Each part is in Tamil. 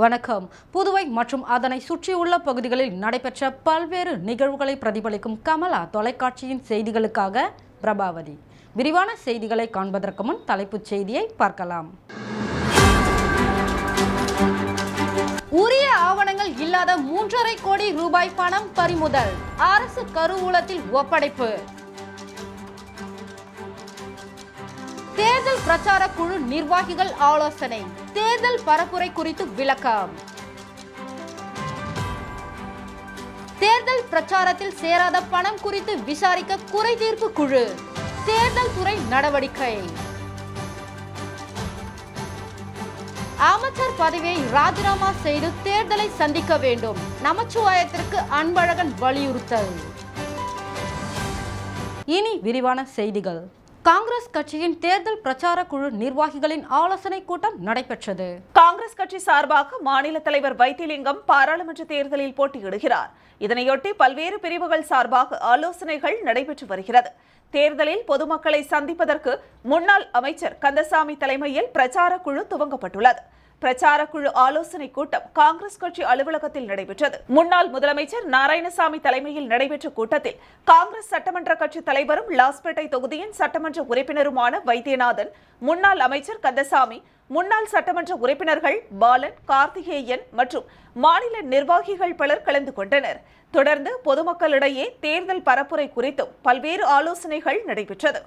வணக்கம். புதுவை மற்றும் அதனை சுற்றியுள்ள பகுதிகளில் நடைபெற்ற பல்வேறு நிகழ்வுகளை பிரதிபலிக்கும் கமலா தொலைக்காட்சியின் செய்திகளுக்காக பிரபாவதி. விரிவான செய்திகளை காண்பதற்கு முன் தலைப்புச் செய்தியை பார்க்கலாம். உரிய ஆவணங்கள் இல்லாத மூன்றரை கோடி ரூபாய் பணம் பறிமுதல். அரசு கருவூலத்தில் ஒப்படைப்பு. தேர்தல் பிரச்சார குழு நிர்வாகிகள் ஆலோசனை. தேர்தல் பரப்புரை குறித்து விளக்கம். தேர்தல் பிரச்சாரத்தில் சேராத பணம் குறித்து விசாரிக்க குறை தீர்ப்பு குழு. தேர்தல் துறை நடவடிக்கை. அமைச்சர் பதவியை ராஜினாமா செய்து தேர்தலை சந்திக்க வேண்டும். நமச்சிவாயத்திற்கு அன்பழகன் வலியுறுத்தல். இனி விரிவான செய்திகள். காங்கிரஸ் கட்சியின் தேர்தல் பிரச்சார குழு நிர்வாகிகளின் ஆலோசனை கூட்டம் நடைபெற்றது. காங்கிரஸ் கட்சி சார்பாக மாநில தலைவர் வைத்திலிங்கம் பாராளுமன்ற தேர்தலில் போட்டியிடுகிறார். இதனையொட்டி பல்வேறு பிரிவுகள் சார்பாக ஆலோசனைகள் நடைபெற்று வருகிறது. தேர்தலில் பொதுமக்களை சந்திப்பதற்கு முன்னாள் அமைச்சர் கந்தசாமி தலைமையில் பிரச்சார குழு துவங்கப்பட்டுள்ளது. பிரச்சார குழு ஆலோசனை கூட்டம் காங்கிரஸ் கட்சி அலுவலகத்தில் நடைபெற்றது. முன்னாள் முதலமைச்சர் நாராயணசாமி தலைமையில் நடைபெற்ற கூட்டத்தில் காங்கிரஸ் சட்டமன்ற கட்சி தலைவரும் லாஸ்பேட்டை தொகுதியின் சட்டமன்ற உறுப்பினருமான வைத்தியநாதன் முன்னாள் அமைச்சர் கந்தசாமி முன்னாள் சட்டமன்ற உறுப்பினர்கள் பாலன் கார்த்திகேயன் மற்றும் மாநில நிர்வாகிகள் பலர் கலந்து கொண்டனர். தொடர்ந்து பொதுமக்களிடையே தேர்தல் பரப்புரை குறித்தும் பல்வேறு ஆலோசனைகள் நடைபெற்றது.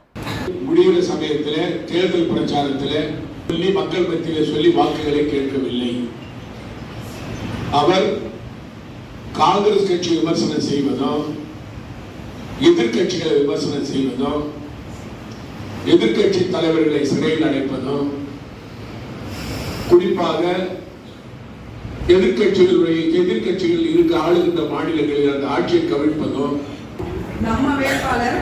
முடிகிற சமயத்தில் தேர்தல் பிரச்சாரத்தில் சொல்லி மக்கள் மத்தியில் சொல்லி வாக்குகளை கேட்கவில்லை. அவர் காங்கிரஸ் கட்சி விமர்சனம் செய்வதும் எதிர்கட்சிகளை விமர்சனம் செய்வதும் எதிர்கட்சி தலைவர்களை சிறையில் அடைப்பதும் குறிப்பாக எதிர்க்கட்சிகளுடைய எதிர்க்கட்சிகள் இருக்க ஆளுகின்ற மாநிலங்களில் அந்த ஆட்சியை கவிழ்ப்பதும் நம்ம வேட்பாளர்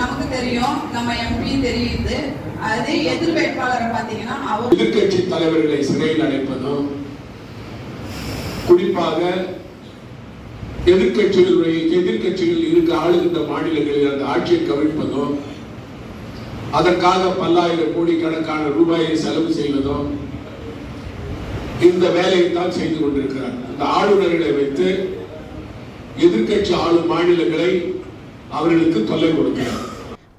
நமக்கு தெரியும் நம்ம எம்பி தெரியுது. அதே எதிர் வேட்பாளரை பார்த்தீங்கன்னா அவர் எதிர்க்கட்சி தலைவர்களை சிறையில் அடைப்பதும் குறிப்பாக எதிர்கட்சிகளுடைய எதிர்க்கட்சிகள் இருக்க ஆளுகின்ற மாநிலங்களில் அந்த ஆட்சியை கவிழ்ப்பதும் அதற்காக பல்லாயிரம் கோடிக்கணக்கான ரூபாயை செலவு செய்வதும் இந்த வேலையை தான் செய்து கொண்டிருக்கிறார். இந்த ஆளுநர்களை வைத்து எதிர்க்கட்சி ஆளும் மாநிலங்களை அவர்களுக்கு தொல்லை கொடுக்கிறார்.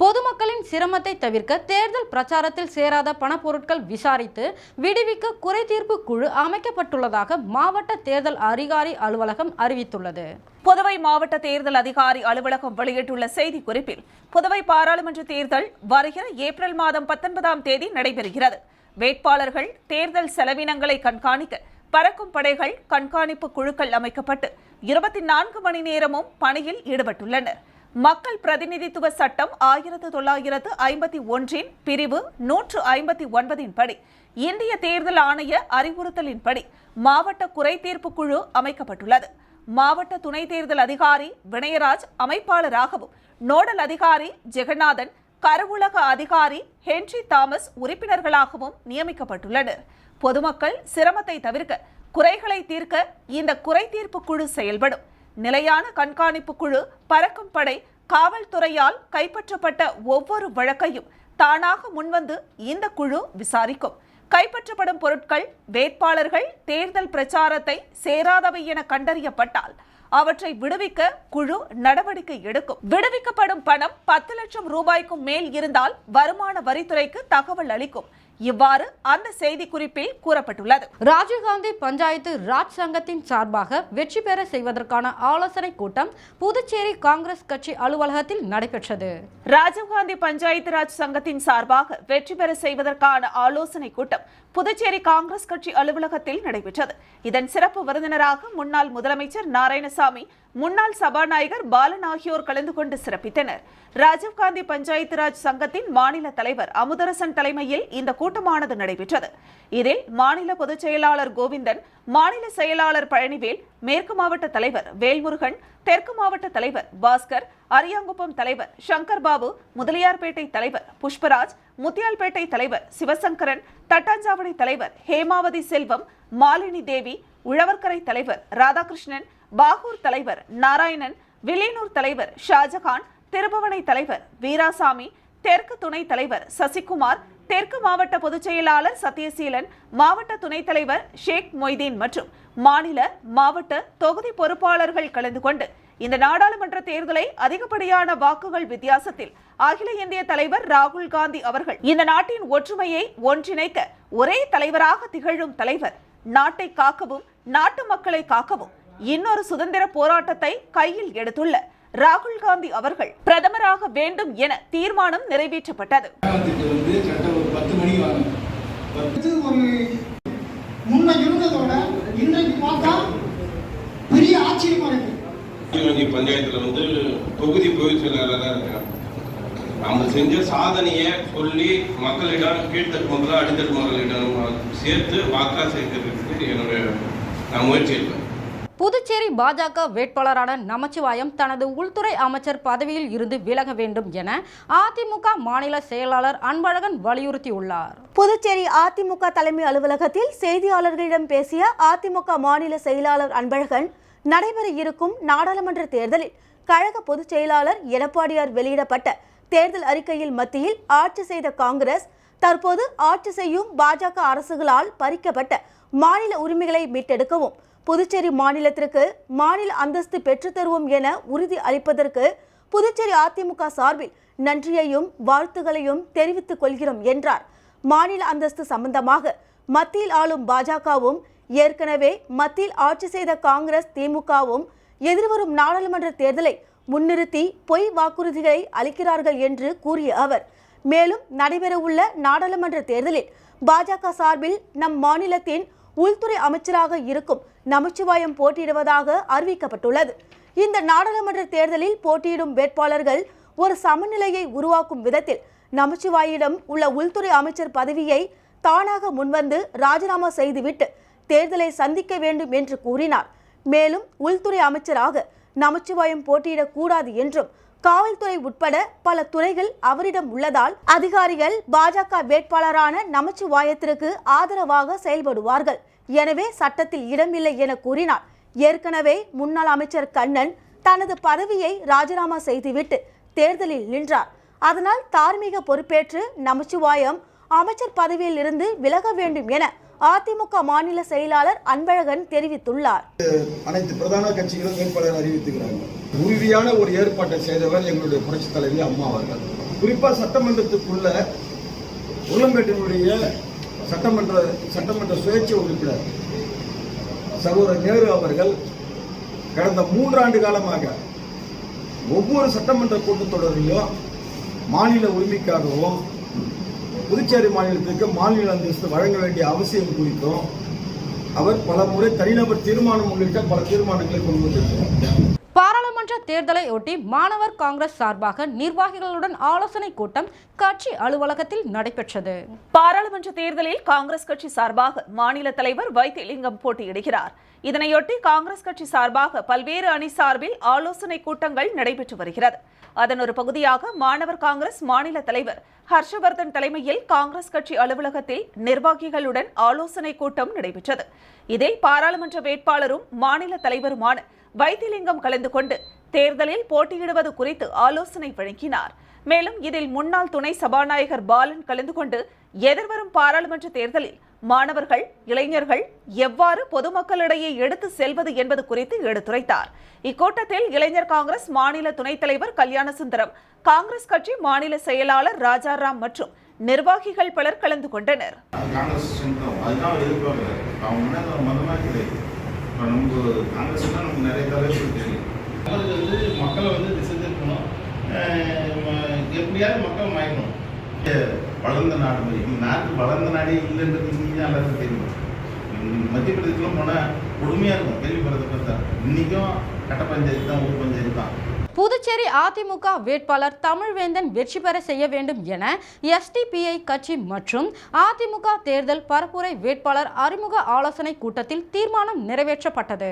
பொதுமக்களின் சிரமத்தை தவிர்க்க தேர்தல் பிரச்சாரத்தில் சேராத பணப்பொருட்கள் விசாரித்து விடுவிக்க குறை தீர்ப்பு குழு அமைக்கப்பட்டுள்ளதாக மாவட்ட தேர்தல் அதிகாரி அலுவலகம் அறிவித்துள்ளது. புதுவை மாவட்ட தேர்தல் அதிகாரி அலுவலகம் வெளியிட்டுள்ள செய்திக்குறிப்பில் புதுவை பாராளுமன்ற தேர்தல் வருகிற ஏப்ரல் மாதம் பத்தொன்பதாம் தேதி நடைபெறுகிறது. வேட்பாளர்கள் தேர்தல் செலவினங்களை கண்காணிக்க பறக்கும் படைகள் கண்காணிப்பு குழுக்கள் அமைக்கப்பட்டு இருபத்தி நான்கு மணி நேரமும் பணியில் ஈடுபட்டுள்ளனர். மக்கள் பிரதிநிதித்துவ சட்டம் ஆயிரத்து தொள்ளாயிரத்து ஐம்பத்தி ஒன்றின் பிரிவு நூற்று ஐம்பத்தி ஒன்பதின் படி. இந்திய தேர்தல் ஆணைய அறிவுறுத்தலின்படி மாவட்ட குறை தீர்ப்பு குழு அமைக்கப்பட்டுள்ளது. மாவட்ட துணை தேர்தல் அதிகாரி வினயராஜ் அமைப்பாளராகவும் நோடல் அதிகாரி ஜெகநாதன் கருவூலக அதிகாரி ஹென்றி தாமஸ் உறுப்பினர்களாகவும் நியமிக்கப்பட்டுள்ளனர். பொதுமக்கள் சிரமத்தை தவிர்க்க குறைகளை தீர்க்க இந்த குறை தீர்ப்பு குழு செயல்படும். நிலையான கண்காணிப்பு குழு பறக்கும் படை காவல்துறையால் கைப்பற்றப்பட்ட ஒவ்வொரு வழக்கையும் தானாக முன்வந்து இந்த குழு விசாரிக்கும். கைப்பற்றப்படும் பொருட்கள் வேட்பாளர்கள் தேர்தல் பிரச்சாரத்தை சேராதவை என கண்டறியப்பட்டால் அவற்றை விடுவிக்க குழு நடவடிக்கை எடுக்கும். விடுவிக்கப்படும் பணம் பத்து லட்சம் ரூபாய்க்கும் மேல் இருந்தால் வருமான வரித்துறைக்கு தகவல் அளிக்கும். இவ்வாறு அந்த செய்திக்குறிப்பில் கூறப்பட்டுள்ளது. ராஜீவ்காந்தி பஞ்சாயத்து ராஜ் சங்கத்தின் சார்பாக வெற்றி பெற செய்வதற்கான ஆலோசனை கூட்டம் புதுச்சேரி காங்கிரஸ் கட்சி அலுவலகத்தில் நடைபெற்றது. ராஜீவ்காந்தி பஞ்சாயத்து ராஜ் சங்கத்தின் சார்பாக வெற்றி பெற செய்வதற்கான ஆலோசனை கூட்டம் புதுச்சேரி காங்கிரஸ் கட்சி அலுவலகத்தில் நடைபெற்றது. இதன் சிறப்பு விருந்தினராக முன்னாள் முதலமைச்சர் நாராயணசாமி முன்னாள் சபாநாயகர் பாலன் ஆகியோர் கலந்து கொண்டு சிறப்பித்தனர். ராஜீவ்காந்தி பஞ்சாயத்து ராஜ் சங்கத்தின் மாநில தலைவர் அமுதரசன் தலைமையில் இந்த கூட்டமானது நடைபெற்றது. இதில் மாநில பொதுச் செயலாளர் கோவிந்தன் மாநில செயலாளர் பழனிவேல் மேற்கு மாவட்ட தலைவர் வேல்முருகன் தெற்கு மாவட்ட தலைவர் பாஸ்கர் அரியாங்குப்பம் தலைவர் சங்கர் பாபு முதலியார்பேட்டை தலைவர் புஷ்பராஜ் முத்தியால்பேட்டை தலைவர் சிவசங்கரன் தட்டாஞ்சாவடி தலைவர் ஹேமாவதி செல்வம் மாலினி தேவி உழவர்கரை தலைவர் ராதாகிருஷ்ணன் பாகூர் தலைவர் நாராயணன் வில்லியனூர் தலைவர் ஷாஜகான் திருபுவனை தலைவர் வீராசாமி தெற்கு துணைத் தலைவர் சசிகுமார் தெற்கு மாவட்ட பொதுச் செயலாளர் சத்யசீலன் மாவட்ட துணைத் தலைவர் ஷேக் மொய்தீன் மற்றும் மாநில மாவட்ட தொகுதி பொறுப்பாளர்கள் கலந்து கொண்டு இந்த நாடாளுமன்ற தேர்தலை அதிகப்படியான வாக்குகள் வித்தியாசத்தில் அகில இந்திய தலைவர் ராகுல் காந்தி அவர்கள் இந்த நாட்டின் ஒற்றுமையை ஒன்றிணைக்க ஒரே தலைவராக திகழும் தலைவர் நாட்டை காக்கவும் நாட்டு மக்களை காக்கவும் இன்னொரு சுதந்திர போராட்டத்தை கையில் எடுத்துள்ள ராகுல் காந்தி அவர்கள் பிரதமராக வேண்டும் என தீர்மானம் நிறைவேற்றப்பட்டது. பஞ்சாயத்துல வந்து தொகுதி பொதுச் செயலாளராக இருக்கேன் நம்ம செஞ்ச சாதனையை சொல்லி மக்களிடம் கீழ்த்தட்டு மக்கள் அடித்தட்டு மக்களிடம் சேர்த்து வாக்கா சேர்க்கறதுக்கு என்னுடைய நான் முயற்சி இருப்பேன் புதுச்சேரி பாஜக வேட்பாளரான நமச்சிவாயம் தனது உள்துறை அமைச்சர் பதவியில் இருந்து விலக வேண்டும் என அதிமுக மாநில செயலாளர் அன்பழகன் வலியுறுத்தியுள்ளார். புதுச்சேரி அதிமுக தலைமை அலுவலகத்தில் செய்தியாளர்களிடம் பேசிய அதிமுக மாநில செயலாளர் அன்பழகன் நடைபெற இருக்கும் நாடாளுமன்ற தேர்தலில் கழக பொதுச் செயலாளர் எடப்பாடியார் வெளியிடப்பட்ட தேர்தல் அறிக்கையில் மத்தியில் ஆட்சி செய்த காங்கிரஸ் தற்போது ஆட்சி செய்யும் பாஜக அரசுகளால் பறிக்கப்பட்ட மாநில உரிமைகளை மீட்டெடுக்கவும் புதுச்சேரி மாநிலத்திற்கு மாநில அந்தஸ்து பெற்றுத்தருவோம் என உறுதி அளிப்பதற்கு புதுச்சேரி அதிமுக சார்பில் நன்றியையும் வாழ்த்துகளையும் தெரிவித்துக் கொள்கிறோம் என்றார். மாநில அந்தஸ்து சம்பந்தமாக மத்தியில் ஆளும் பாஜகவும் ஏற்கனவே மத்தியில் ஆட்சி செய்த காங்கிரஸ் திமுகவும் எதிர்வரும் நாடாளுமன்ற தேர்தலை முன்னிறுத்தி பொய் வாக்குறுதிகளை அளிக்கிறார்கள் என்று கூறிய அவர் மேலும் நடைபெறவுள்ள நாடாளுமன்ற தேர்தலில் பாஜக சார்பில் நம் மாநிலத்தின் உள்துறை அமைச்சராக இருக்கும் நமச்சிவாயம் போட்டியிடுவதாக அறிவிக்கப்பட்டுள்ளது. இந்த நாடாளுமன்ற தேர்தலில் போட்டியிடும் வேட்பாளர்கள் ஒரு சமநிலையை உருவாக்கும் விதத்தில் நமச்சிவாயிடம் உள்ள உள்துறை அமைச்சர் பதவியை தானாக முன்வந்து ராஜினாமா செய்துவிட்டு தேர்தலை சந்திக்க வேண்டும் என்று கூறினார். மேலும் உள்துறை அமைச்சராக நமச்சிவாயம் போட்டியிடக்கூடாது என்றும் காவல்துறை உட்பட பல துறைகள் அவரிடம் உள்ளதால் அதிகாரிகள் பாஜக வேட்பாளரான நமச்சிவாயத்திற்கு ஆதரவாக செயல்படுவார்கள். எனவே சட்டத்தில் இடமில்லை என கூறினார். ஏற்கனவே முன்னாள் அமைச்சர் கண்ணன் தனது பதவியை ராஜினாமா செய்துவிட்டு தேர்தலில் நின்றார். அதனால் தார்மீக பொறுப்பேற்று நமச்சிவாயம் அமைச்சர் பதவியில் இருந்து விலக வேண்டும் என அதிமுக மாநில செயலாளர் அன்பழகன் தெரிவித்துள்ளார். அனைத்து பிரதான கட்சிகளும் வேட்பாளர் அறிவித்துகிறார்கள். உறுதியான ஒரு ஏற்பாட்டை செய்தவர் எங்களுடைய புரட்சித் தலைவி அம்மா அவர்கள். குறிப்பாக சட்டமன்றத்துக்குள்ள உருளம்பேட்டினுடைய சட்டமன்ற சட்டமன்ற சுயேட்சை உறுப்பினர் சகோதரர் நேரு அவர்கள் கடந்த மூன்றாண்டு காலமாக ஒவ்வொரு சட்டமன்ற கூட்டத்தொடரிலும் மாநில உரிமைக்காகவும் புதுச்சேரி மாநிலத்திற்கு மாநில அந்தஸ்து வழங்க வேண்டிய அவசியம் குறித்தும் அவர் பல முறை தனிநபர் தீர்மானம் உள்ளிட்ட பல தீர்மானங்களை கொண்டு வந்திருக்கிறார். பாராளுமன்ற தேர்தலையொட்டி மாணவர் காங்கிரஸ் சார்பாக நிர்வாகிகளுடன் ஆலோசனை கூட்டம் கட்சி அலுவலகத்தில் நடைபெற்றது. பாராளுமன்ற தேர்தலில் காங்கிரஸ் கட்சி சார்பாக மாநில தலைவர் வைத்தியலிங்கம் போட்டியிடுகிறார். இதனையொட்டி காங்கிரஸ் கட்சி சார்பாக பல்வேறு அணி சார்பில் ஆலோசனை கூட்டங்கள் நடைபெற்று வருகிறது. அதன் ஒரு பகுதியாக மாணவர் காங்கிரஸ் மாநில தலைவர் ஹர்ஷவர்தன் தலைமையில் காங்கிரஸ் கட்சி அலுவலகத்தில் நிர்வாகிகளுடன் ஆலோசனை கூட்டம் நடைபெற்றது. இதில் பாராளுமன்ற வேட்பாளரும் மாநில தலைவருமான வைத்திலிங்கம் கலந்து கொண்டு தேர்தலில் போட்டியிடுவது குறித்து ஆலோசனை வழங்கினார். மேலும் இதில் முன்னாள் துணை சபாநாயகர் பாலன் கலந்து கொண்டு எதிர்வரும் பாராளுமன்ற தேர்தலில் மாணவர்கள் இளைஞர்கள் எவ்வாறு பொதுமக்களிடையே எடுத்து செல்வது என்பது குறித்து எடுத்துரைத்தார். இக்கூட்டத்தில் இளைஞர் காங்கிரஸ் மாநில துணைத் தலைவர் கல்யாணசுந்தரம் காங்கிரஸ் கட்சி மாநில செயலாளர் ராஜாராம் மற்றும் நிர்வாகிகள் பலர் கலந்து கொண்டனர். இப்போ நமக்கு காங்கிரஸ் நமக்கு நிறைய தலைவர்கள் தெரியும் அவருக்கு வந்து மக்களை வந்து திசை திருப்பணும் எப்படியாவது மக்கள் மயக்கணும் வளர்ந்த நாடு மாதிரி நாட்டு வளர்ந்த நாடே இல்லைன்றது தான் எல்லாருக்கும் தெரியும். மத்திய பிரதேசத்தில் போனால் கொடுமையாக இருக்கும். கேள்விப்படுறத பார்த்தா. இன்றைக்கும் கட்ட பஞ்சாயத்து தான் ஊர் பஞ்சாயத்து தான். புதுச்சேரி அதிமுக வேட்பாளர் தமிழ்வேந்தன் வெற்றி பெற செய்ய வேண்டும் என எஸ்டிபிஐ கட்சி மற்றும் அதிமுக தேர்தல் பரப்புரை வேட்பாளர் அறிமுக ஆலோசனை கூட்டத்தில் தீர்மானம் நிறைவேற்றப்பட்டது.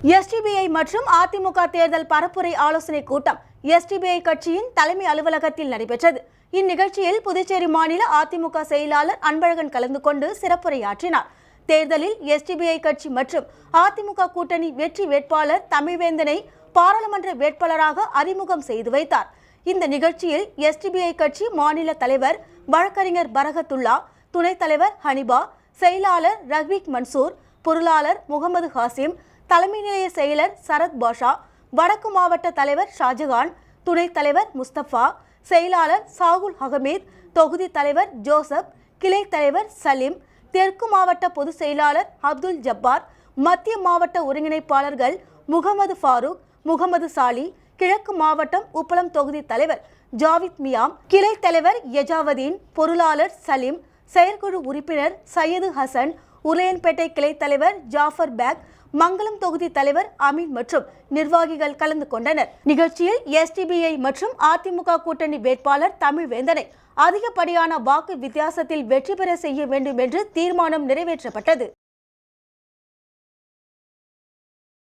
எஸ்டிபிஐ மற்றும் அதிமுக தேர்தல் பரப்புரை ஆலோசனை கூட்டம் எஸ்டிபிஐ கட்சியின் தலைமை அலுவலகத்தில் நடைபெற்றது. இந்நிகழ்ச்சியில் புதுச்சேரி மாநில அதிமுக செயலாளர் அன்பழகன் கலந்து கொண்டு சிறப்புரையாற்றினார். தேர்தலில் எஸ்டிபிஐ கட்சி மற்றும் அதிமுக கூட்டணி வெற்றி வேட்பாளர் தமிழ்வேந்தனை பாராளுமன்ற வேட்பாளராக அறிமுகம் செய்து வைத்தார். இந்த நிகழ்ச்சியில் எஸ்டிபிஐ கட்சி மாநில தலைவர் வழக்கறிஞர் பரகத்துல்லா துணைத் தலைவர் ஹனிபா செயலாளர் ரஹ்வீக் மன்சூர் பொருளாளர் முகமது ஹாசிம் தலைமை நிலைய செயலர் சரத் பாஷா வடக்கு மாவட்ட தலைவர் ஷாஜகான் துணைத் தலைவர் முஸ்தபா செயலாளர் சாகுல் அகமீத் தொகுதி தலைவர் ஜோசப் கிளை தலைவர் சலீம் தெற்கு மாவட்ட பொதுச் செயலாளர் அப்துல் ஜப்பார் மத்திய மாவட்ட ஒருங்கிணைப்பாளர்கள் முகமது ஃபாரூக் முகமது சாலி கிழக்கு மாவட்டம் உப்பளம் தொகுதி தலைவர் ஜாவித் மியாம் கிளை தலைவர் எஜாவதீன் பொருளாளர் சலீம் செயற்குழு உறுப்பினர் சையது ஹசன் உலையன்பேட்டை கிளை தலைவர் ஜாஃபர் பேக் மங்களம் தொகுதி தலைவர் அமீன் மற்றும் நிர்வாகிகள் கலந்து கொண்டனர். நிகழ்ச்சியில் எஸ்டிபிஐ மற்றும் அதிமுக கூட்டணி வேட்பாளர் தமிழ்வேந்தனை அதிகப்படியான வாக்கு வித்தியாசத்தில் வெற்றி பெற செய்ய வேண்டும் என்று தீர்மானம் நிறைவேற்றப்பட்டது.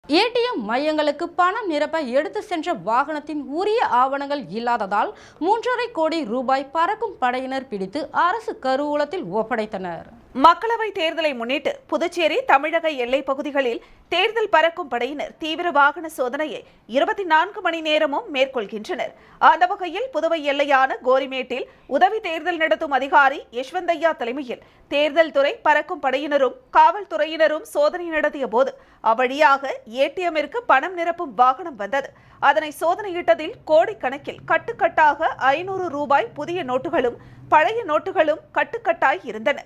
ஏடிஎம் மையங்களுக்கு பணம் நிரப்ப எடுத்து சென்ற வாகனத்தின் உரிய ஆவணங்கள் இல்லாததால் மூன்றரை கோடி ரூபாய் பறக்கும் படையினர் பிடித்து அரசு கருவூலத்தில் ஒப்படைத்தனர். மக்களவை தேர்தலை முன்னிட்டு புதுச்சேரி தமிழக எல்லைப் பகுதிகளில் தேர்தல் பறக்கும் படையினர் தீவிர வாகன சோதனையை இருபத்தி நான்கு மணி நேரமும் மேற்கொள்கின்றனர். அந்த வகையில் புதுவை எல்லையான கோரிமேட்டில் உதவி தேர்தல் நடத்தும் அதிகாரி யஷ்வந்தையா தலைமையில் தேர்தல் துறை பறக்கும் படையினரும் காவல்துறையினரும் சோதனை நடத்திய போது அவ்வழியாக ஏடிஎம்மிற்கு பணம் நிரப்பும் வாகனம் வந்தது. அதனை சோதனையிட்டதில் கோடிக்கணக்கில் கட்டுக்கட்டாக ஐநூறு ரூபாய் புதிய நோட்டுகளும் பழைய நோட்டுகளும் கட்டுக்கட்டாய் இருந்தன.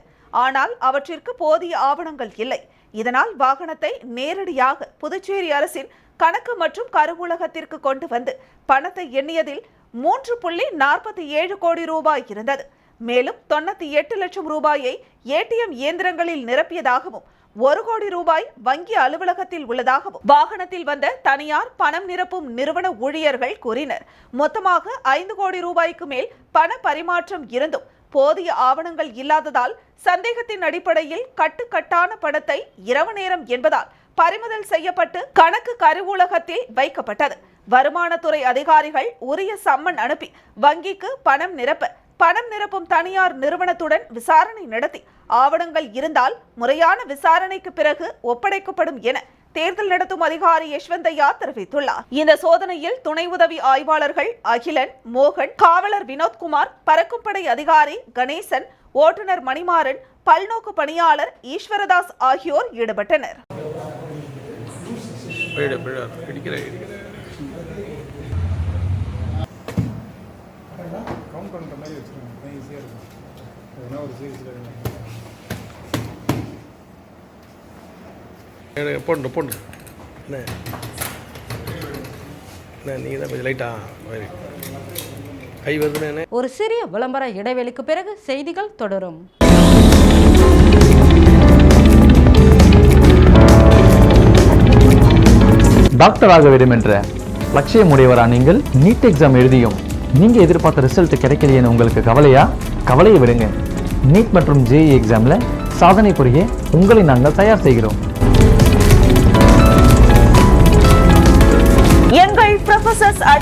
ஆனால் அவற்றிற்கு போதிய ஆவணங்கள் இல்லை. இதனால் வாகனத்தை நேரடியாக புதுச்சேரி அரசின் கணக்கு மற்றும் கருவூலகத்திற்கு கொண்டு வந்து பணத்தை எண்ணியதில் மூன்று புள்ளி நாற்பத்தி ஏழு கோடி ரூபாய் இருந்தது. மேலும் தொண்ணூத்தி எட்டு லட்சம் ரூபாயை ஏடிஎம் இயந்திரங்களில் நிரப்பியதாகவும் ஒரு கோடி ரூபாய் வங்கி அலுவலகத்தில் உள்ளதாகவும் வாகனத்தில் வந்த தனியார் பணம் நிரப்பும் நிறுவன ஊழியர்கள் கூறினர். மொத்தமாக ஐந்து கோடி ரூபாய்க்கு மேல் பண பரிமாற்றம் இருந்தும் போதிய ஆவணங்கள் இல்லாததால் சந்தேகத்தின் அடிப்படையில் கட்டுக்கட்டான பணத்தை இரவு நேரம் என்பதால் பறிமுதல் செய்யப்பட்டு கணக்கு கருவூலகத்தில் வைக்கப்பட்டது. வருமானத்துறை அதிகாரிகள் உரிய சம்மன் அனுப்பி வங்கிக்கு பணம் நிரப்ப பணம் நிரப்பும் தனியார் நிறுவனத்துடன் விசாரணை நடத்தி ஆவணங்கள் இருந்தால் முறையான விசாரணைக்கு பிறகு ஒப்படைக்கப்படும் என தேர்தல் நடத்தும் அதிகாரி யஷ்வந்தையா தெரிவித்துள்ளார். இந்த சோதனையில் துணை உதவி ஆய்வாளர்கள் அகிலன் மோகன் காவலர் வினோத்குமார் பறக்கும்படை அதிகாரி கணேசன் ஓட்டுநர் மணிமாறன் பல்நோக்கு பணியாளர் ஈஸ்வரதாஸ் ஆகியோர் ஈடுபட்டனர். கவுண்ட் பண்ணுற மாதிரி வச்சுருக்கோம் ஈஸியாக இருக்கும். எதுனா ஒரு சீரியஸில் போண்டு போண்டு என்ன என்ன நீங்கள் தான் கொஞ்சம் லைட்டா சரி. கை வருதுண்ணே ஒரு சிறிய விளம்பர இடைவெளிக்கு பிறகு செய்திகள் தொடரும். டாக்டர் ஆக வேண்டும் என்ற லட்சியமுடையவரா நீங்கள்? நீட் எக்ஸாம் எழுதியும். நீங்க எதிர்பார்த்த ரிசல்ட் கிடைக்கலையேன்னு உங்களுக்கு கவலையா? கவலையை விடுங்க. நீட் மற்றும் ஜேஇ எக்ஸாம்ல சாதனை புரிய உங்களை நாங்கள் தயார் செய்கிறோம்.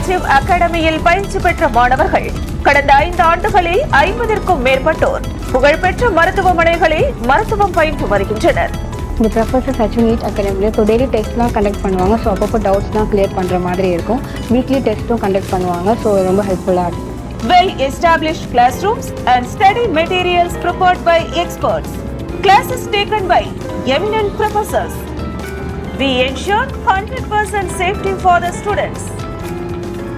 அச்சீவ் அகாடமியில் பயிற்சி பெற்ற மாணவர்கள் கடந்த ஐந்து ஆண்டுகளில் ஐம்பதிற்கும் மேற்பட்டோர் புகழ்பெற்ற மருத்துவமனைகளில் மருத்துவம் பயின்று வருகின்றனர் இந்த ப்ரொஃபஸர் சச்சின் நீட் அகாடமியில் ஸோ டெய்லி டெஸ்ட்லாம் கண்டக்ட் பண்ணுவாங்க ஸோ அப்பப்போ டவுட்ஸ்லாம் கிளியர் பண்ணுற மாதிரி இருக்கும் வீக்லி டெஸ்ட்டும் கண்டக்ட் பண்ணுவாங்க ஸோ ரொம்ப ஹெல்ப்ஃபுல்லாக இருக்கும் well established classrooms and study materials prepared by experts. Classes taken by eminent professors. We ensure 100% safety for the students.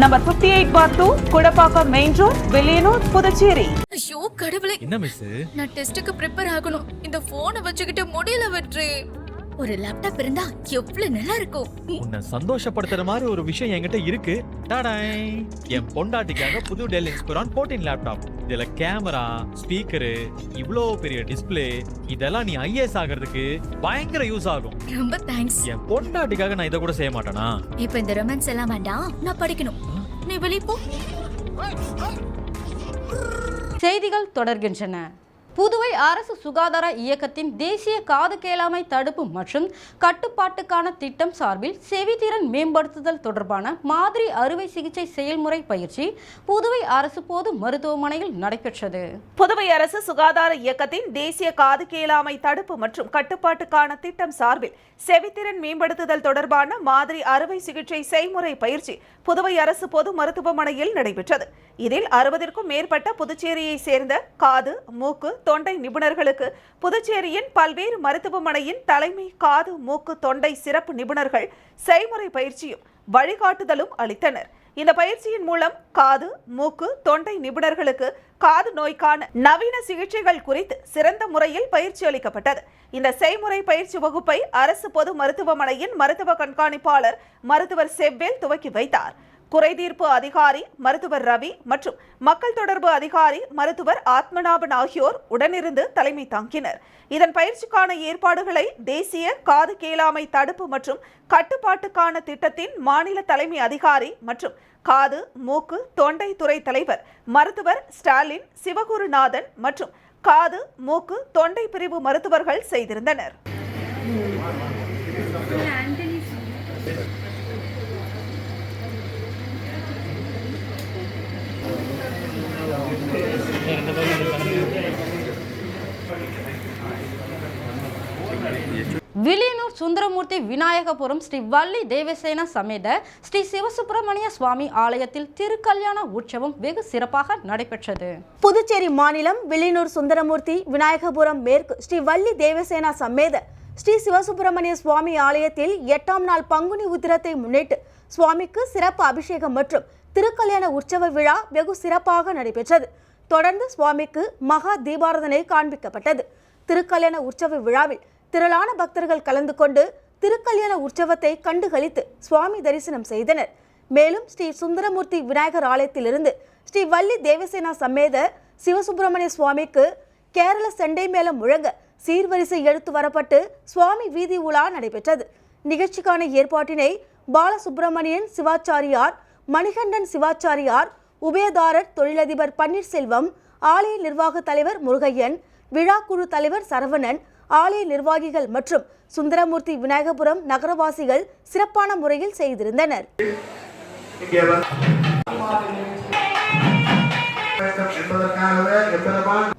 Number 58 bar 2, Kudapaka Main Road, Villianur, Puducherry. ஐயோ கடவுளே. என்ன மிஸ் நான் டெஸ்ட்டுக்கு ப்ரிப்பேர் ஆகணும். இந்த போனை வச்சுக்கிட்டு முடியல வெற்றி. ஒரு லேப்டாப் இருந்தா எவ்வளவு நல்லா இருக்கும். உன்னை சந்தோஷப்படுத்துற மாதிரி ஒரு விஷயம் என்கிட்ட இருக்கு. டாடாய். என் பொண்டாட்டிக்காக புது டெல் இன்ஸ்பிரான் 14 லேப்டாப் இதுல கேமரா ஸ்பீக்கரு இவ்ளோ பெரிய டிஸ்ப்ளே இதெல்லாம் நீ ஐஏஎஸ் ஆகிறதுக்கு பயங்கர யூஸ் ஆகும். ரொம்ப தேங்க்ஸ் என் பொண்டாட்டிக்காக நான் இதை கூட செய்ய மாட்டேனா? இப்போ இந்த ரொமான்ஸ் எல்லாம் வேண்டாம். நான் படிக்கணும். நீ வெளிய போ. செய்திகள் தொடர்கின்றன. புதுவை அரசு சுகாதார இயக்கத்தின் தேசிய காது கேளாமை தடுப்பு மற்றும் கட்டுப்பாட்டுக்கான திட்டம் சார்பில் செவித்திறன் மேம்படுத்துதல் தொடர்பான மாதிரி அறுவை சிகிச்சை செயல்முறை பயிற்சி புதுவை அரசு பொது மருத்துவமனையில் நடைபெற்றது. புதுவை அரசு சுகாதார இயக்கத்தின் தேசிய காது கேளாமை தடுப்பு மற்றும் கட்டுப்பாட்டுக்கான திட்டம் சார்பில் செவித்திறன் மேம்படுத்துதல் தொடர்பான மாதிரி அறுவை சிகிச்சை செய்முறை பயிற்சி புதுவை அரசு பொது மருத்துவமனையில் நடைபெற்றது. இதில் அறுபதிற்கும் மேற்பட்ட புதுச்சேரியை சேர்ந்த காது மூக்கு தொண்டை நிபுணர்களுக்கு புதுச்சேரியின் பல்வேறு மருத்துவமனையின் தலைமை காது மூக்கு தொண்டை சிறப்பு நிபுணர்கள் செய்முறை பயிற்சியும் வழிகாட்டுதலும் அளித்தனர். இந்த பயிற்சியின் மூலம் காது மூக்கு தொண்டை நிபுணர்களுக்கு காது நோய்க்கான நவீன சிகிச்சைகள் குறித்து சிறந்த முறையில் பயிற்சி அளிக்கப்பட்டது. இந்த செய்முறை பயிற்சி வகுப்பை அரசு பொது மருத்துவமனையின் மருத்துவ கண்காணிப்பாளர் மருத்துவர் செவ்வேல் துவக்கி வைத்தார். குறைதீர்ப்பு அதிகாரி மருத்துவர் ரவி மற்றும் மக்கள் தொடர்பு அதிகாரி மருத்துவர் ஆத்மநாபன் ஆகியோர் உடனிருந்து தலைமை தாங்கினர். இதன் பயிற்சிக்கான ஏற்பாடுகளை தேசிய காது கேளாமை தடுப்பு மற்றும் கட்டுப்பாட்டுக்கான திட்டத்தின் மாநில தலைமை அதிகாரி மற்றும் காது மூக்கு தொண்டை துறை தலைவர் மருத்துவர் ஸ்டாலின் சிவகுருநாதன் மற்றும் காது மூக்கு தொண்டை பிரிவு மருத்துவர்கள் செய்திருந்தனர். வில்லியனூர் சுந்தரமூர்த்தி விநாயகபுரம் ஸ்ரீ வள்ளி தேவசேன சமேத ஸ்ரீ சிவசுப்பிரமணிய சுவாமி ஆலயத்தில் திருக்கல்யாண உற்சவம் வெகு சிறப்பாக நடைபெற்றது. புதுச்சேரி மாநிலம் வில்லியனூர் சுந்தரமூர்த்தி விநாயகபுரம் மேற்கு ஸ்ரீ வள்ளி தேவசேனா சமேத ஸ்ரீ சிவசுப்பிரமணிய சுவாமி ஆலயத்தில் எட்டாம் நாள் பங்குனி உத்திரத்தை முன்னிட்டு சுவாமிக்கு சிறப்பு அபிஷேகம் மற்றும் திருக்கல்யாண உற்சவ விழா வெகு சிறப்பாக நடைபெற்றது. தொடர்ந்து சுவாமிக்கு மகா தீபாரதனை காண்பிக்கப்பட்டது. திருக்கல்யாண உற்சவ விழாவில் திரளான பக்தர்கள் கலந்து கொண்டு திருக்கல்யாண உற்சவத்தை கண்டுகளித்து சுவாமி தரிசனம் செய்தனர். மேலும் ஸ்ரீ சுந்தரமூர்த்தி விநாயகர் ஆலயத்திலிருந்து ஸ்ரீ வள்ளி தேவசேனா சமேத சிவசுப்பிரமணிய சுவாமிக்கு கேரள செண்டை மேளம் முழங்க சீர்வரிசை எடுத்து வரப்பட்டு சுவாமி வீதி உலா நடைபெற்றது. நிகழ்ச்சிக்கான ஏற்பாட்டினை பாலசுப்பிரமணியன் சிவாச்சாரியார் மணிகண்டன் சிவாச்சாரியார் உபயதாரர் தொழிலதிபர் பன்னீர்செல்வம் ஆலய நிர்வாக தலைவர் முருகையன் விழா குழு தலைவர் சரவணன் ஆலய நிர்வாகிகள் மற்றும் சுந்தரமூர்த்தி விநாயகபுரம் நகரவாசிகள் சிறப்பான முறையில் செய்திருந்தனர்.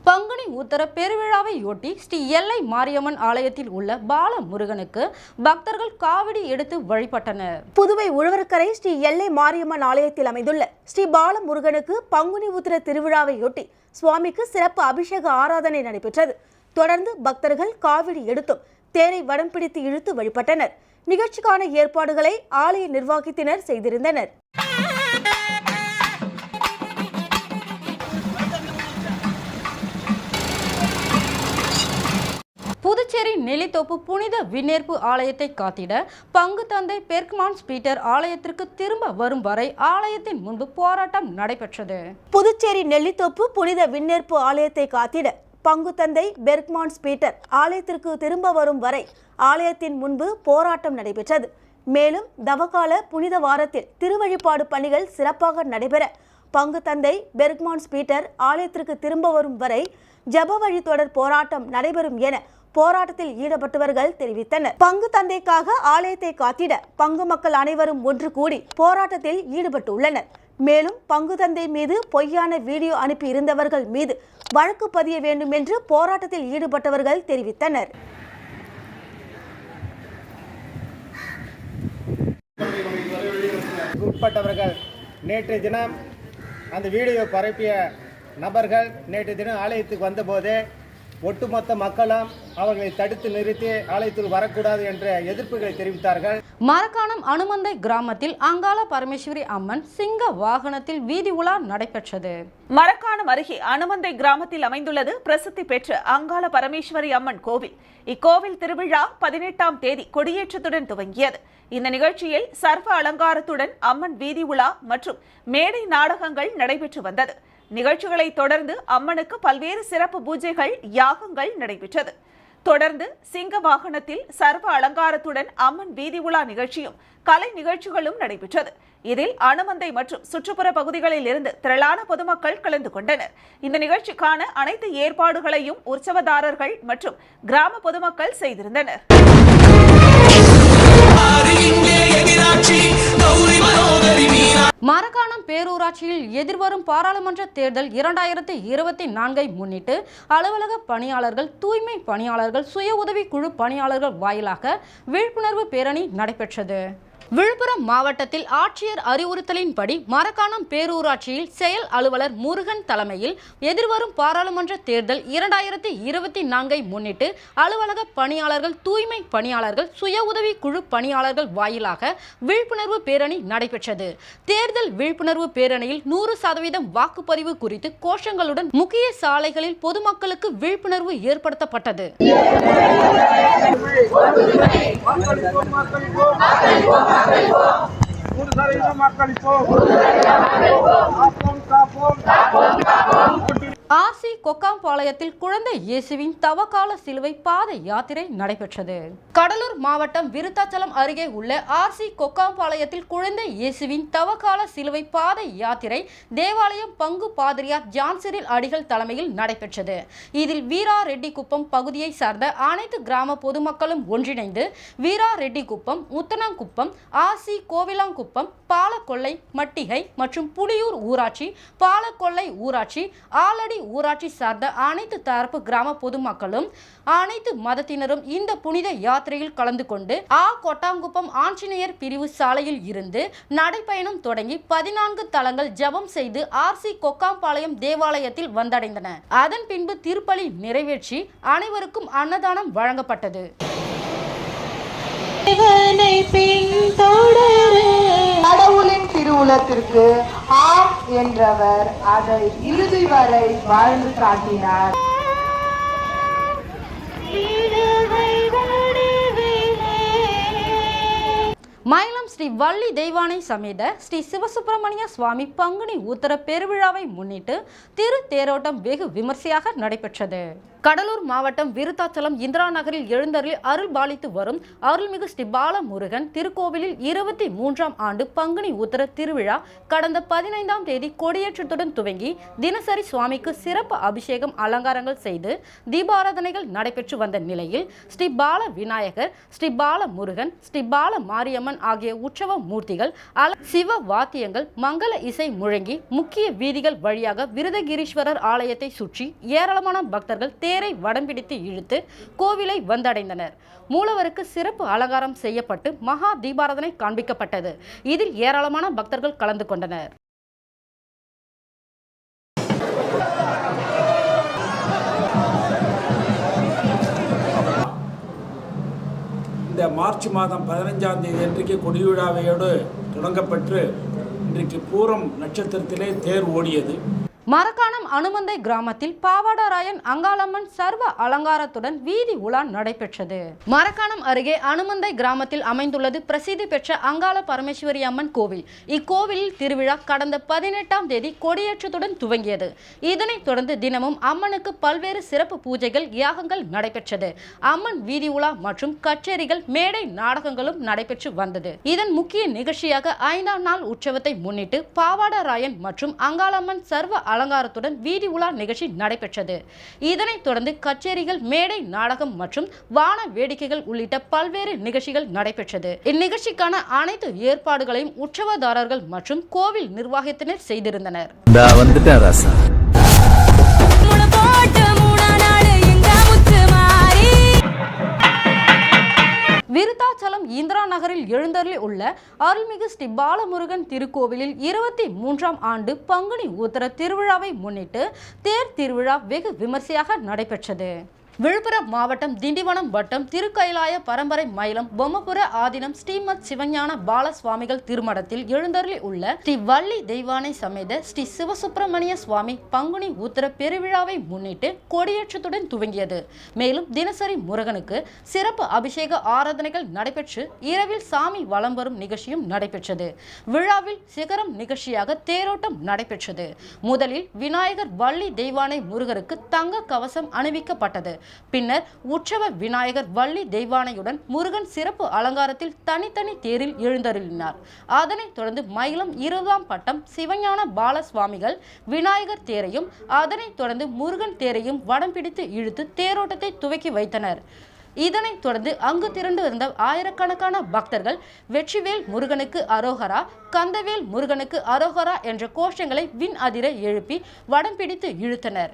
பங்குனி உத்தர பெருவிழாவையொட்டி ஸ்ரீ எல்லை மாரியம்மன் ஆலயத்தில் உள்ள பால முருகனுக்கு பக்தர்கள் காவடி எடுத்து வழிபட்டனர். புதுவை உழவர்கரை ஸ்ரீ எல்லை மாரியம்மன் ஆலயத்தில் அமைந்துள்ள ஸ்ரீ பாலமுருகனுக்கு பங்குனி உத்திர திருவிழாவையொட்டி சுவாமிக்கு சிறப்பு அபிஷேக ஆராதனை நடைபெற்றது. தொடர்ந்து பக்தர்கள் காவிடி எடுத்தும் தேரை வடம் பிடித்து இழுத்து வழிபட்டனர். நிகழ்ச்சிக்கான ஏற்பாடுகளை ஆலய நிர்வாகத்தினர் செய்திருந்தனர். புதுச்சேரி நெல்லித்தோப்பு புனித விண்ணேற்பு ஆலயத்தை காத்திட பங்கு தந்தை பெர்க்மான்ஸ் பீட்டர் ஆலயத்திற்கு திரும்ப வரும் வரை ஆலயத்தின் முன்பு போராட்டம் நடைபெற்றது. புதுச்சேரி நெல்லித்தோப்பு புனித விண்ணேற்பு ஆலயத்தை காத்திட பங்கு தந்தை பெர்க்மான்ஸ் பீட்டர் ஆலயத்திற்கு திரும்ப வரும் வரை ஆலயத்தின் முன்பு போராட்டம் நடைபெற்றது. மேலும் தவகால புனித வாரத்தில் திருவழிபாடு பணிகள் சிறப்பாக நடைபெற பங்கு தந்தை பெர்க்மான்ஸ் பீட்டர் ஆலயத்திற்கு திரும்ப வரும் வரை ஜப வழி தொடர் போராட்டம் நடைபெறும் என போராட்டத்தில் ஈடுபட்டவர்கள் தெரிவித்தனர். பங்கு தந்தைக்காக ஆலயத்தை காத்திட பங்கு மக்கள் அனைவரும் ஒன்று கூடி போராட்டத்தில் ஈடுபட்டுள்ளனர். மேலும் பங்கு தந்தை மீது பொய்யான வீடியோ அனுப்பி இருந்தவர்கள் மீது வழக்கு பதிய வேண்டும் என்று போராட்டத்தில் ஈடுபட்டவர்கள் தெரிவித்தனர். உட்பட்டவர்கள் நேற்று தினம் அந்த வீடியோ பரப்பிய நபர்கள் நேற்று தினம் ஆலயத்துக்கு வந்தபோது ஒட்டுமொத்த மக்களும் அவர்களை தடுத்து நிறுத்தி ஆலயத்தில் வரக்கூடாது என்ற எதிர்ப்புகளை தெரிவித்தார்கள். மரக்காணம் அனுமந்தை கிராமத்தில் அங்காள பரமேஸ்வரி அம்மன் சிங்க வாகனத்தில் வீதி உலா நடைபெற்றது. மரக்காணம் அருகே அனுமந்தை கிராமத்தில் அமைந்துள்ளது பிரசித்தி பெற்ற அங்காள பரமேஸ்வரி அம்மன் கோவில். இக்கோவில் திருவிழா பதினெட்டாம் தேதி கொடியேற்றத்துடன் துவங்கியது. இந்த நிகழ்ச்சியில் சர்வ அலங்காரத்துடன் அம்மன் வீதி உலா மற்றும் மேடை நாடகங்கள் நடைபெற்று வந்தது. நிகழ்ச்சிகளை தொடர்ந்து அம்மனுக்கு பல்வேறு சிறப்பு பூஜைகள் யாகங்கள் நடைபெற்றது. தொடர்ந்து சிங்க வாகனத்தில் சர்வ அலங்காரத்துடன் அம்மன் வீதி உலா நிகழ்ச்சியும் கலை நிகழ்ச்சிகளும் நடைபெற்றது. இதில் அனுமந்தை மற்றும் சுற்றுப்புற பகுதிகளில் இருந்து திரளான பொதுமக்கள் கலந்து கொண்டனர். இந்த நிகழ்ச்சிக்கான அனைத்து ஏற்பாடுகளையும் உற்சவதாரர்கள் மற்றும் கிராம பொதுமக்கள் செய்திருந்தனர். மரக்காணம் பேரூராட்சியில் எதிர்வரும் பாராளுமன்ற தேர்தல் இரண்டாயிரத்தி இருபத்தி நான்கை முன்னிட்டு அலுவலக பணியாளர்கள் தூய்மை பணியாளர்கள் சுய உதவி குழு பணியாளர்கள் வாயிலாக விழிப்புணர்வு பேரணி நடைபெற்றது. விழுப்புரம் மாவட்டத்தில் ஆட்சியர் அறிவுறுத்தலின்படி மரக்காணம் பேரூராட்சியில் செயல் அலுவலர் முருகன் தலைமையில் எதிர்வரும் பாராளுமன்ற தேர்தல் இரண்டாயிரத்தி இருபத்தி நான்கை முன்னிட்டு அலுவலக பணியாளர்கள் தூய்மை பணியாளர்கள் சுய உதவி குழு பணியாளர்கள் வாயிலாக விழிப்புணர்வு பேரணி நடைபெற்றது. தேர்தல் விழிப்புணர்வு பேரணியில் நூறு சதவீதம் வாக்குப்பதிவு குறித்து கோஷங்களுடன் முக்கிய சாலைகளில் பொதுமக்களுக்கு விழிப்புணர்வு ஏற்படுத்தப்பட்டது. Kurtarina Makalito. Kurtarina ஆசி கொக்காம்பாளையத்தில் குழந்தை இயேசுவின் தவக்கால சிலுவை பாத யாத்திரை நடைபெற்றது. கடலூர் மாவட்டம் விருத்தாச்சலம் அருகே உள்ள ஆர்சி கொக்காம்பாளையத்தில் குழந்தை இயேசுவின் தவக்கால சிலுவை பாத யாத்திரை தேவாலயம் பங்கு பாதிரியார் ஜான்சிரில் அடிகள் தலைமையில் நடைபெற்றது. இதில் வீரா ரெட்டி குப்பம் பகுதியை சார்ந்த அனைத்து கிராம பொதுமக்களும் ஒன்றிணைந்து வீரா ரெட்டி குப்பம் முத்தனாங்குப்பம் ஆசி கோவிலாங்குப்பம் பாலக்கொள்ளை மட்டிகை மற்றும் புலியூர் ஊராட்சி பாலக்கொள்ளை ஊராட்சி ஆலடி ஊராட்சி சார்ந்த அனைத்து தரப்பு கிராம பொதுமக்களும் அனைத்து மதத்தினரும் இந்த புனித யாத்திரையில் கலந்து கொண்டு ஆ கொட்டாங்குப்பம் ஆஞ்சநேயர் பிரிவு சாலையில் இருந்து நடைப்பயணம் தொடங்கி பதினான்கு தலங்கள் ஜெபம் செய்து ஆர் சி கொக்காம்பாளையம் தேவாலயத்தில் வந்தடைந்தன. அதன் பின்பு திருப்பலி நிறைவேற்றி அனைவருக்கும் அன்னதானம் வழங்கப்பட்டது. கடவுளின் திருவுலத்திற்கு ஆம் என்றவர் அதை இறுதி வரை வாழ்ந்து காட்டினார். மயிலம் ஸ்ரீ வள்ளி தெய்வானை சமேத ஸ்ரீ சிவசுப்பிரமணிய சுவாமி பங்குனி உத்தர பெருவிழாவை முன்னிட்டு திரு தேரோட்டம் வெகு விமர்சையாக நடைபெற்றது. கடலூர் மாவட்டம் விருத்தாச்சலம் இந்திரா நகரில் எழுந்தருளில் அருள் பாலித்து வரும் அருள்மிகு ஸ்ரீ பாலமுருகன் திருக்கோவிலில் இருபத்தி மூன்றாம் ஆண்டு பங்குனி உத்தர திருவிழா கடந்த பதினைந்தாம் தேதி கொடியேற்றத்துடன் துவங்கி தினசரி சுவாமிக்கு சிறப்பு அபிஷேகம் அலங்காரங்கள் செய்து தீபாராதனைகள் நடைபெற்று வந்த நிலையில் ஸ்ரீ பால விநாயகர் ஸ்ரீ பால முருகன் ஸ்ரீ பால மாரியம்மன் ஆகிய உற்சவ மூர்த்திகள் அல சிவ வாத்தியங்கள் மங்கள இசை முழங்கி முக்கிய வீதிகள் வழியாக விருதகிரீஸ்வரர் ஆலயத்தை சுற்றி ஏராளமான பக்தர்கள் தேர் தேரை வடம்பிடித்து இழுத்து கோவிலை வந்தடைந்தனர். மூலவருக்கு சிறப்பு அலங்காரம் செய்யப்பட்டு மகா தீபாரதனை காண்பிக்கப்பட்டது. இதில் ஏராளமான பக்தர்கள் கலந்து கொண்டனர். இந்த மார்ச் மாதம் பதினஞ்சாம் தேதி அன்றைக்கு கொடிவிழாவையோடு தொடங்கப்பட்டு இன்றைக்கு பூரம் நட்சத்திரத்திலே தேர் ஓடியது. மரக்காணம் அனுமந்தை கிராமத்தில் பாவாடராயன் அங்காளம்மன் சர்வ அலங்காரத்துடன் வீதி உலா நடைபெற்றது. மரக்காணம் அருகே அனுமந்தை கிராமத்தில் அமைந்துள்ளது பிரசித்தி பெற்ற அங்காள பரமேஸ்வரி அம்மன் கோவில். இக்கோவிலில் திருவிழா கடந்த பதினெட்டாம் தேதி கொடியேற்றத்துடன் துவங்கியது. இதனைத் தொடர்ந்து தினமும் அம்மனுக்கு பல்வேறு சிறப்பு பூஜைகள் யாகங்கள் நடைபெற்றது. அம்மன் வீதி உலா மற்றும் கச்சேரிகள் மேடை நாடகங்களும் நடைபெற்று வந்தது. இதன் முக்கிய நிகழ்ச்சியாக ஐந்தாம் நாள் உற்சவத்தை முன்னிட்டு பாவாடராயன் மற்றும் அங்காளம்மன் சர்வ அலங்காரத்துடன் வீதி உலா நிகழ்ச்சி நடைபெற்றது. இதனைத் தொடர்ந்து கச்சேரிகள் மேடை நாடகம் மற்றும் வான வேடிக்கைகள் உள்ளிட்ட பல்வேறு நிகழ்ச்சிகள் நடைபெற்றது. இந்நிகழ்ச்சிக்கான அனைத்து ஏற்பாடுகளையும் உற்சவதாரர்கள் மற்றும் கோவில் நிர்வாகத்தினர் செய்திருந்தனர். விருத்தாச்சலம் இந்திரா நகரில் எழுந்தருளி உள்ள அருள்மிகு ஸ்ரீ பாலமுருகன் திருக்கோவிலில் இருபத்தி மூன்றாம் ஆண்டு பங்குனி உத்தர திருவிழாவை முன்னிட்டு தேர் திருவிழா வெகு விமர்சையாக நடைபெற்றது. விழுப்புரம் மாவட்டம் திண்டிவனம் வட்டம் திருக்கைலாய பரம்பரை மயிலம் பொம்மபுர ஆதீனம் ஸ்ரீமத் சிவஞான பாலசுவாமிகள் திருமடத்தில் எழுந்தருளி உள்ள ஸ்ரீ வள்ளி தெய்வானை சமேத ஸ்ரீ சிவசுப்பிரமணிய சுவாமி பங்குனி உத்தர பெருவிழாவை முன்னிட்டு கொடியேற்றத்துடன் துவங்கியது. மேலும் தினசரி முருகனுக்கு சிறப்பு அபிஷேக ஆராதனைகள் நடைபெற்று இரவில் சாமி வலம் வரும் நிகழ்ச்சியும் நடைபெற்றது. விழாவில் சிகரம் நிகழ்ச்சியாக தேரோட்டம் நடைபெற்றது. முதலில் விநாயகர் வள்ளி தெய்வானை முருகருக்கு தங்க கவசம் அணிவிக்கப்பட்டது. பின்னர் உற்சவ விநாயகர் வள்ளி தெய்வானையுடன் முருகன் சிறப்பு அலங்காரத்தில் தனித்தனி தேரில் எழுந்தருளினார். அதனைத் தொடர்ந்து மயிலம் இருபதாம் பட்டம் சிவஞான பாலசுவாமிகள் விநாயகர் தேரையும் அதனைத் தொடர்ந்து முருகன் தேரையும் வடம் பிடித்து இழுத்து தேரோட்டத்தை துவக்கி வைத்தனர். இதனைத் தொடர்ந்து அங்கு திரண்டு இருந்த ஆயிரக்கணக்கான பக்தர்கள் வெற்றிவேல் முருகனுக்கு அரோகரா கந்தவேல் முருகனுக்கு அரோகரா என்ற கோஷங்களை விண் அதிர எழுப்பி வடம் பிடித்து இழுத்தனர்.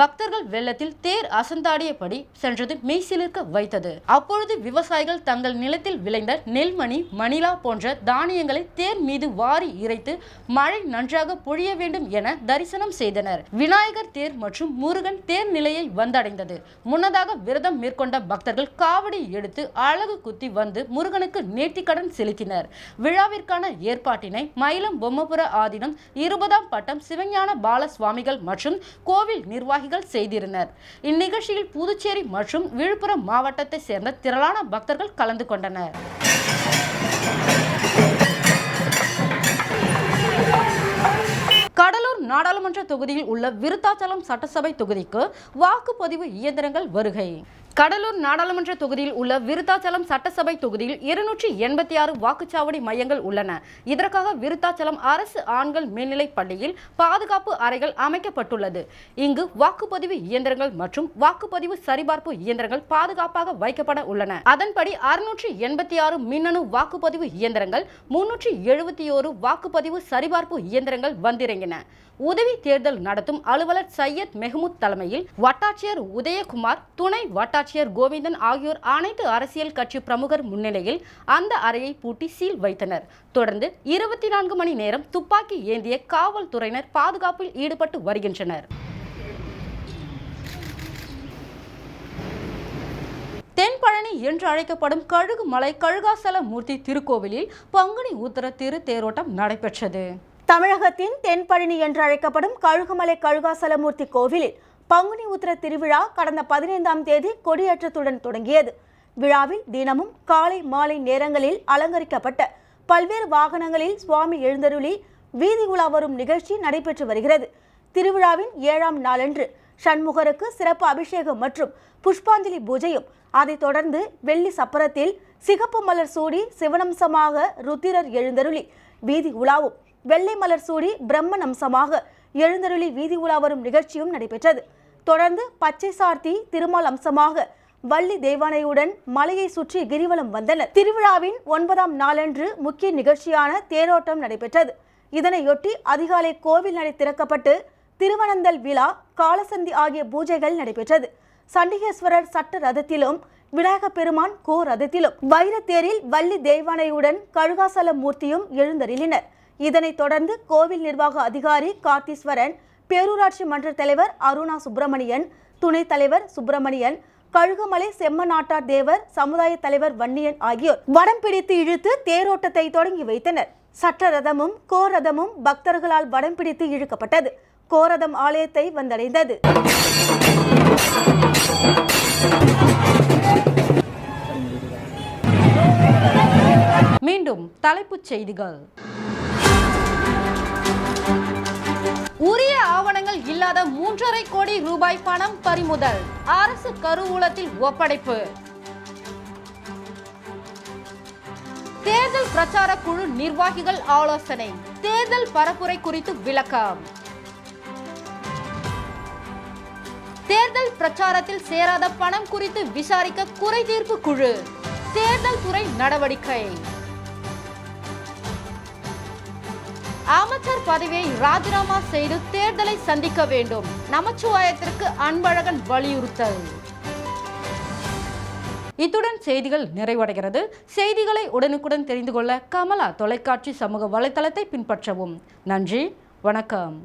பக்தர்கள் வெள்ளத்தில் தேர் அசந்தாடியபடி சென்றது மெய்சிலிருக்க வைத்தது. அப்பொழுது விவசாயிகள் தங்கள் நிலத்தில் விளைந்த நெல்மணி மணிலா போன்ற தானியங்களை தேர் மீது வாரி இறைத்து மழை நன்றாக பொழிய வேண்டும் என தரிசனம் செய்தனர். விநாயகர் தேர் மற்றும் முருகன் தேர் நிலையை வந்தடைந்தது. முன்னதாக விரதம் மேற்கொண்ட பக்தர்கள் காவடி எடுத்து அழகு குத்தி வந்து முருகனுக்கு நேர்த்திக்கடன் செலுத்தினர். விழாவிற்கான ஏற்பாட்டினை மயிலம் பொம்மபுர ஆதீனம் இருபதாம் பட்டம் சிவஞான பால சுவாமிகள் மற்றும் கோவில் நிர்வாகி நிர்வாகிகள் செய்திருந்தனர். இந்நிகழ்ச்சியில் புதுச்சேரி மற்றும் விழுப்புரம் மாவட்டத்தை சேர்ந்த திரளான பக்தர்கள் கலந்து கொண்டனர். கடலூர் நாடாளுமன்ற தொகுதியில் உள்ள விருத்தாச்சலம் சட்டசபை தொகுதிக்கு வாக்குப்பதிவு இயந்திரங்கள் வருகை. கடலூர் நாடாளுமன்ற தொகுதியில் உள்ள விருத்தாச்சலம் சட்டசபை தொகுதியில் இருநூற்றி எண்பத்தி ஆறு வாக்குச்சாவடி மையங்கள் உள்ளன. இதற்காக விருத்தாச்சலம் அரசு ஆண்கள் மேல்நிலைப் பள்ளியில் பாதுகாப்பு அறைகள் அமைக்கப்பட்டுள்ளது. இங்கு வாக்குப்பதிவு இயந்திரங்கள் மற்றும் வாக்குப்பதிவு சரிபார்ப்பு இயந்திரங்கள் பாதுகாப்பாக வைக்கப்பட உள்ளன. அதன்படி அறுநூற்றி எண்பத்தி ஆறு மின்னணு வாக்குப்பதிவு இயந்திரங்கள் முன்னூற்றி எழுபத்தி ஓரு வாக்குப்பதிவு சரிபார்ப்பு இயந்திரங்கள் வந்திறங்கின. உதவி தேர்தல் நடத்தும் அலுவலர் சையத் மெஹமூத் தலைமையில் வட்டாட்சியர் உதயகுமார் துணை வட்டாட்சியர் கோவிந்தன் ஆகியோர் அனைத்து அரசியல் கட்சி பிரமுகர் முன்னிலையில் அந்த அறையை பூட்டி சீல் வைத்தனர். தொடர்ந்து இருபத்தி நான்கு மணி நேரம் துப்பாக்கி ஏந்திய காவல்துறையினர் பாதுகாப்பில் ஈடுபட்டு வருகின்றனர். தென்பழனி என்று அழைக்கப்படும் கழுகுமலை கழுகாசல மூர்த்தி திருக்கோவிலில் பங்குனி உத்தர திரு தேரோட்டம் நடைபெற்றது. தமிழகத்தின் தென்பழனி என்று அழைக்கப்படும் கழுகுமலை கழுகாசலமூர்த்தி கோவிலில் பங்குனி உத்திர திருவிழா கடந்த பதினைந்தாம் தேதி கொடியேற்றத்துடன் தொடங்கியது. விழாவில் தினமும் காலை மாலை நேரங்களில் அலங்கரிக்கப்பட்ட பல்வேறு வாகனங்களில் சுவாமி எழுந்தருளி வீதி உலா வரும் நிகழ்ச்சி நடைபெற்று வருகிறது. திருவிழாவின் ஏழாம் நாளன்று சண்முகருக்கு சிறப்பு அபிஷேகம் மற்றும் புஷ்பாஞ்சலி பூஜையும் அதைத் தொடர்ந்து வெள்ளி சப்பரத்தில் சிகப்பு மலர் சூடி சிவனம்சமாக ருத்திரர் எழுந்தருளி வீதி உலாவும் வெள்ளை மலர் சூடி பிரம்மன் அம்சமாக எழுந்தருளி வீதி உலா வரும் நிகழ்ச்சியும் நடைபெற்றது. தொடர்ந்து பச்சை சார்த்தி திருமால் அம்சமாக வள்ளி தேவானையுடன் மலையை சுற்றி கிரிவலம் வந்தனர். திருவிழாவின் ஒன்பதாம் நாளன்று முக்கிய நிகழ்ச்சியான தேரோட்டம் நடைபெற்றது. இதனையொட்டி அதிகாலை கோவில் நடை திறக்கப்பட்டு திருவனந்தல் விழா காலசந்தி ஆகிய பூஜைகள் நடைபெற்றது. சண்டிகேஸ்வரர் சட்ட ரதத்திலும் விநாயக பெருமான் கோ ரதத்திலும் வைரத்தேரில் வள்ளி தேவானையுடன் கழுகாசல மூர்த்தியும் எழுந்தருளினர். இதனைத் தொடர்ந்து கோவில் நிர்வாக அதிகாரி கார்த்தீஸ்வரன் பேரூராட்சி மன்ற தலைவர் அருணா சுப்பிரமணியன் துணைத் தலைவர் சுப்பிரமணியன் கழுகுமலை செம்மநாட்டார் தேவர் சமுதாய தலைவர் வன்னியன் ஆகியோர் வடம் பிடித்து இழுத்து தேரோட்டத்தை தொடங்கி வைத்தனர். சட்ட ரதமும் கோரதமும் பக்தர்களால் வடம் பிடித்து இழுக்கப்பட்டது. கோரதம் ஆலயத்தை வந்தடைந்தது. மீண்டும் தலைப்புச் செய்திகள். இல்லாத மூன்றரை கோடி ரூபாய் பணம் பறிமுதல். அரசு கருவூலத்தில் ஒப்படைப்பு. தேர்தல் பிரச்சார குழு நிர்வாகிகள் ஆலோசனை. தேர்தல் பரப்புரை குறித்து விளக்கம். தேர்தல் பிரச்சாரத்தில் சேராத பணம் குறித்து விசாரிக்க குறைதீர்ப்பு குழு. தேர்தல் துறை நடவடிக்கை. அமைச்சர் பதவியை ராஜினாமா செய்து தேர்தலை சந்திக்க வேண்டும். நமச்சிவாயத்திற்கு அன்பழகன் வலியுறுத்தல். இத்துடன் செய்திகள் நிறைவடைகிறது. செய்திகளை உடனுக்குடன் தெரிந்து கொள்ள கமலா தொலைக்காட்சி சமூக வலைத்தளத்தை பின்பற்றவும். நன்றி வணக்கம்.